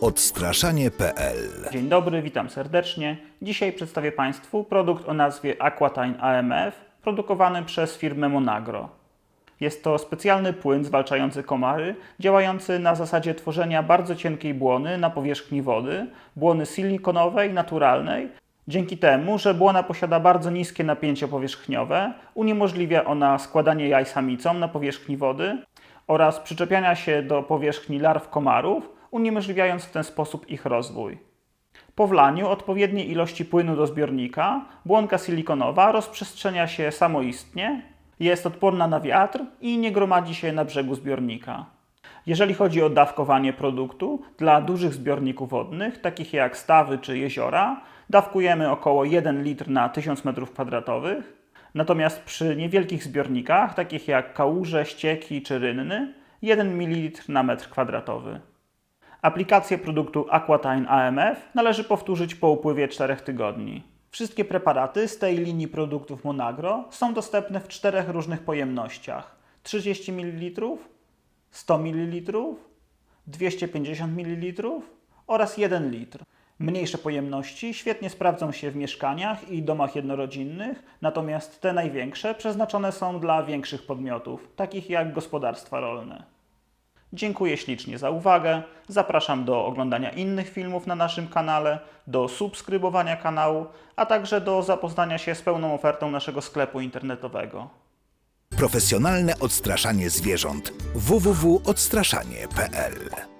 Odstraszanie.pl Dzień dobry, witam serdecznie. Dzisiaj przedstawię Państwu produkt o nazwie Aquatine AMF, produkowany przez firmę Monagro. Jest to specjalny płyn zwalczający komary, działający na zasadzie tworzenia bardzo cienkiej błony na powierzchni wody, błony silikonowej, naturalnej. Dzięki temu, że błona posiada bardzo niskie napięcie powierzchniowe, uniemożliwia ona składanie jaj samicom na powierzchni wody oraz przyczepiania się do powierzchni larw komarów, uniemożliwiając w ten sposób ich rozwój. Po wlaniu odpowiedniej ilości płynu do zbiornika błonka silikonowa rozprzestrzenia się samoistnie, jest odporna na wiatr i nie gromadzi się na brzegu zbiornika. Jeżeli chodzi o dawkowanie produktu, dla dużych zbiorników wodnych, takich jak stawy czy jeziora, dawkujemy około 1 litr na 1000 m2. Natomiast przy niewielkich zbiornikach, takich jak kałuże, ścieki czy rynny, 1 ml na metr kwadratowy. Aplikację produktu Aquatine AMF należy powtórzyć po upływie 4 tygodni. Wszystkie preparaty z tej linii produktów Monagro są dostępne w czterech różnych pojemnościach: 30 ml, 100 ml, 250 ml oraz 1 litr. Mniejsze pojemności świetnie sprawdzą się w mieszkaniach i domach jednorodzinnych, natomiast te największe przeznaczone są dla większych podmiotów, takich jak gospodarstwa rolne. Dziękuję ślicznie za uwagę. Zapraszam do oglądania innych filmów na naszym kanale, do subskrybowania kanału, a także do zapoznania się z pełną ofertą naszego sklepu internetowego. Profesjonalne odstraszanie zwierząt www.odstraszanie.pl